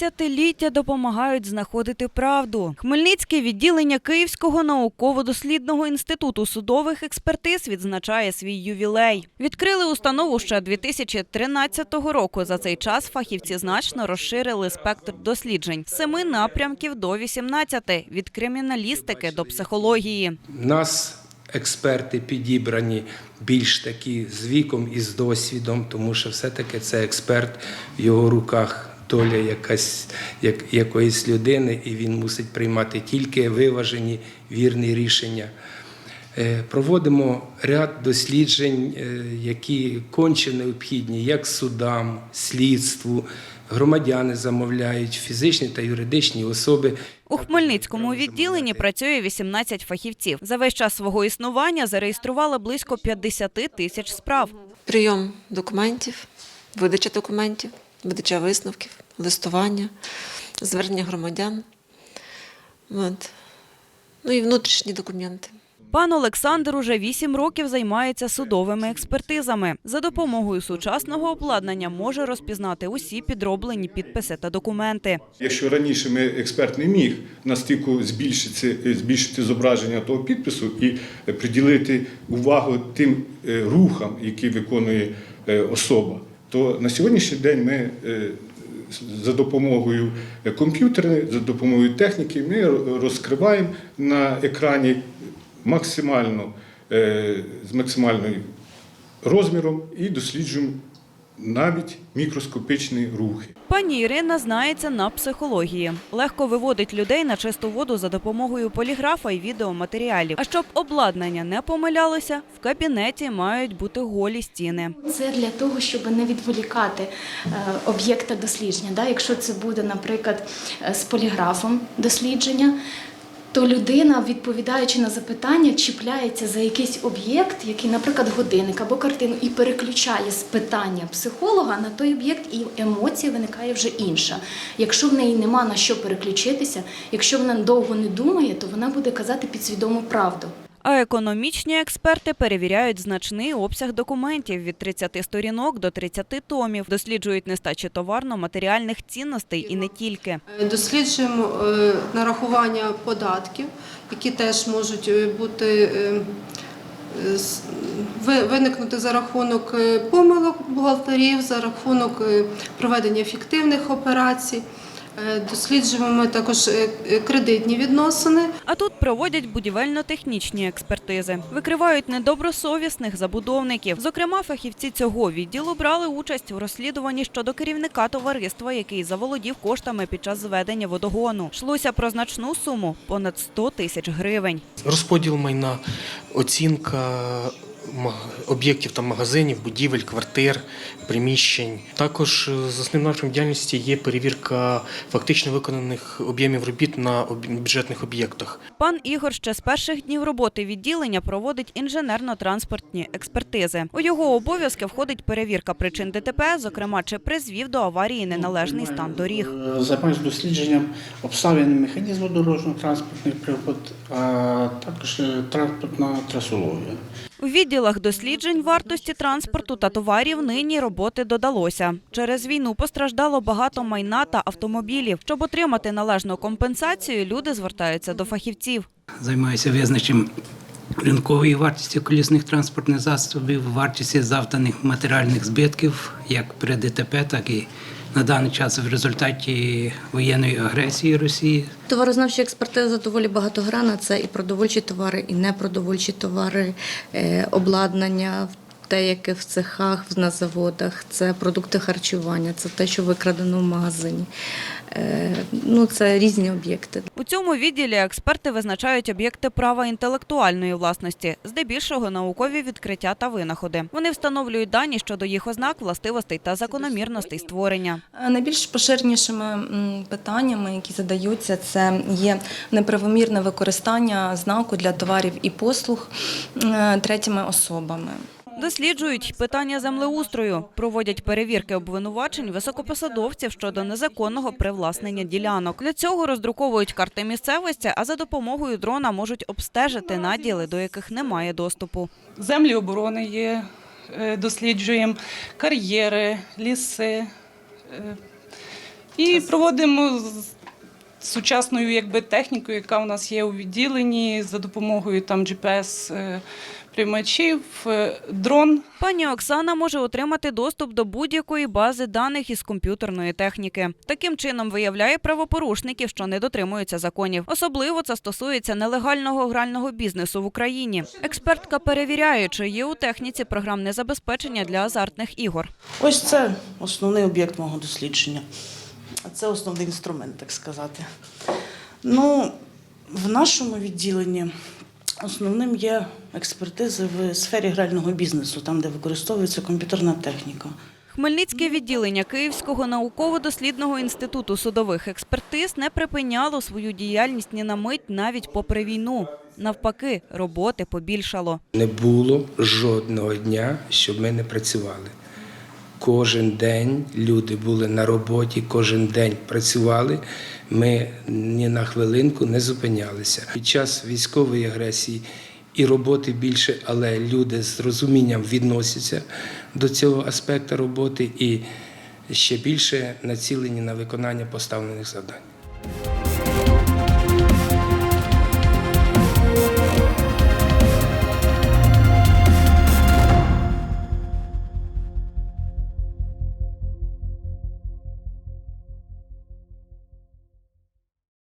Десятиліття допомагають знаходити правду. Хмельницьке відділення Київського науково-дослідного інституту судових експертиз відзначає свій ювілей. Відкрили установу ще 2013 року. За цей час фахівці значно розширили спектр досліджень семи напрямків до 18, від криміналістики до психології. Нас експерти підібрані більш такі з віком і з досвідом, тому що все-таки це експерт в його руках. Доля якась як, якоїсь людини, і він мусить приймати тільки виважені вірні рішення. Е, Проводимо ряд досліджень, е, які конче необхідні як судам, слідству. Громадяни замовляють, фізичні та юридичні особи. У Хмельницькому відділенні працює 18 фахівців. За весь час свого існування зареєстрували близько 50 тисяч справ. Прийом документів, видача документів, видача висновків, листування, звернення громадян. От. Ну і внутрішні документи. Пан Олександр уже 8 років займається судовими експертизами. За допомогою сучасного обладнання може розпізнати усі підроблені підписи та документи. Якщо раніше ми експерт не міг настільки збільшити, збільшити зображення того підпису і приділити увагу тим е, рухам, які виконує е, особа, то на сьогоднішній день ми е, за допомогою комп'ютера, за допомогою техніки, ми розкриваємо на екрані максимально е, з максимальним розміром і досліджуємо навіть мікроскопічні рухи. Пані Ірина знається на психології. Легко виводить людей на чисту воду за допомогою поліграфа і відеоматеріалів. А щоб обладнання не помилялося, в кабінеті мають бути голі стіни. Це для того, щоб не відволікати е, об'єкта дослідження. Да? Якщо це буде, наприклад, е, з поліграфом дослідження, то людина, відповідаючи на запитання, чіпляється за якийсь об'єкт, який, наприклад, годинник або картину, і переключає з питання психолога на той об'єкт, і емоція виникає вже інша. Якщо в неї нема на що переключитися, якщо вона довго не думає, то вона буде казати підсвідому правду. А економічні експерти перевіряють значний обсяг документів від 30 сторінок до 30 томів, досліджують нестачі товарно-матеріальних цінностей і не тільки. Е, Досліджуємо е, нарахування податків, які теж можуть е, бути виникнути за рахунок помилок бухгалтерів, за рахунок проведення фіктивних операцій. Е, Досліджуємо також е, е, кредитні відносини. А тут проводять будівельно-технічні експертизи, викривають недобросовісних забудовників. Зокрема, фахівці цього відділу брали участь у розслідуванні щодо керівника товариства, який заволодів коштами під час зведення водогону. Йшлося про значну суму понад 100 тисяч гривень. Розподіл майна, оцінка об'єктів та магазинів, будівель, квартир, приміщень. Також е, з основним напрямком діяльності є перевірка фактично виконаних об'ємів робіт на бюджетних об'єктах. Пан Ігор ще з перших днів роботи відділення проводить інженерно-транспортні експертизи. У його обов'язки входить перевірка причин ДТП, зокрема, чи призвів до аварії неналежний стан доріг. Е, Займаюся дослідженням обставин механізму дорожньо-транспортних пригод, а також е, транспортна трасологія. У відділах досліджень вартості транспорту та товарів нині роботи додалося. Через війну постраждало багато майна та автомобілів. Щоб отримати належну компенсацію, люди звертаються до фахівців. Займаюся визначенням ринкової вартості колісних транспортних засобів, вартості завданих матеріальних збитків як при ДТП, так і на даний час в результаті воєнної агресії Росії. Товарознавча експертиза доволі багатогранна. Це і продовольчі товари, і непродовольчі товари, е, обладнання в деяких в цехах, на заводах, це продукти харчування, це те, що викрадено в магазині. Е, Ну, це різні об'єкти. У цьому відділі експерти визначають об'єкти права інтелектуальної власності, здебільшого наукові відкриття та винаходи. Вони встановлюють дані щодо їх ознак, властивостей та закономірностей створення. Е, Найбільш поширенішими питаннями, які задаються, це є неправомірне використання знаку для товарів і послуг е, третіми особами. Досліджують питання землеустрою, проводять перевірки обвинувачень високопосадовців щодо незаконного привласнення ділянок. Для цього роздруковують карти місцевості, а за допомогою дрона можуть обстежити наділи, до яких немає доступу. Землі оборони є, е, досліджуємо кар'єри, ліси. е, І проводимо сучасною якби, технікою, яка у нас є у відділенні, за допомогою там GPS е, приймачів, е, дрон. Пані Оксана може отримати доступ до будь-якої бази даних із комп'ютерної техніки. Таким чином виявляє правопорушників, що не дотримуються законів. Особливо це стосується нелегального грального бізнесу в Україні. Експертка перевіряє, чи є у техніці програмне забезпечення для азартних ігор. Ось це основний об'єкт мого дослідження. Це основний інструмент, так сказати. Ну, в нашому відділенні основним є експертизи в сфері грального бізнесу, там, де використовується комп'ютерна техніка. Хмельницьке відділення Київського науково-дослідного інституту судових експертиз не припиняло свою діяльність ні на мить навіть попри війну. Навпаки, роботи побільшало. Не було жодного дня, щоб ми не працювали. Кожен день люди були на роботі, кожен день працювали. Ми ні на хвилинку не зупинялися. Під час військової агресії і роботи більше, але люди з розумінням відносяться до цього аспекту роботи і ще більше націлені на виконання поставлених завдань.